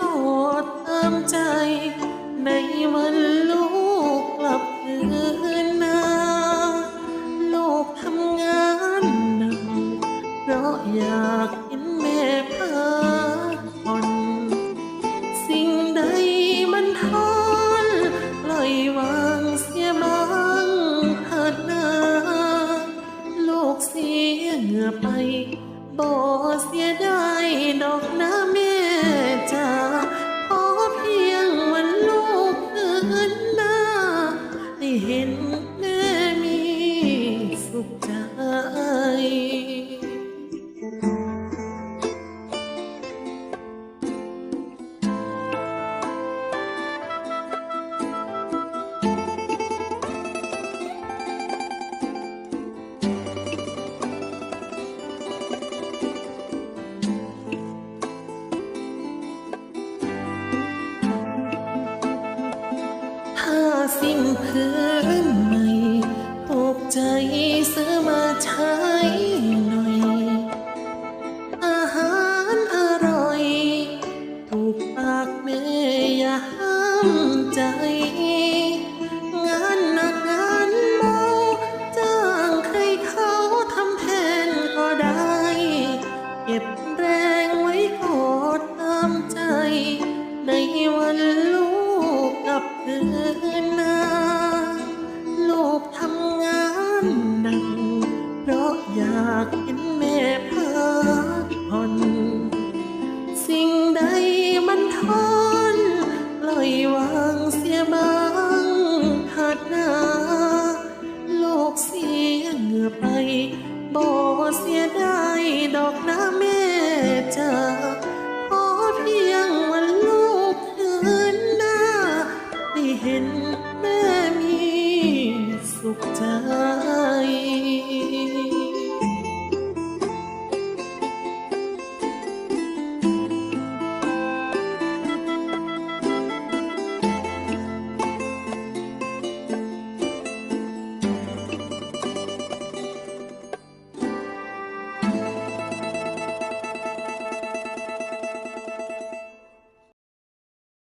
กอดตามใจ ในวันลูกกลับคืนนาลูกทำงานหนักเพราะอยากเห็นแม่พักผ่อนสิ่งใดมันทอนปล่อยวางเสียบ้างเถิดนาลูกเสียเหงื่อไปบ่เสียดายด สิ้นพื้นใหม่ถูกใจซื้อมาใช้หน่อย อาหารอร่อย ถูกปากแม่อย่าห้ามใจ งานหนักงานเมาจ้างใครเขาทำแทนก็ได้ เก็บแรงไว้กอดตามใจ ในวันลู ลับคืนมาลูกทำงานหนักเพราะอยากเห็นแม่พักผ่อนสิ่งใดมันทอนปล่อยวางเสียบ้า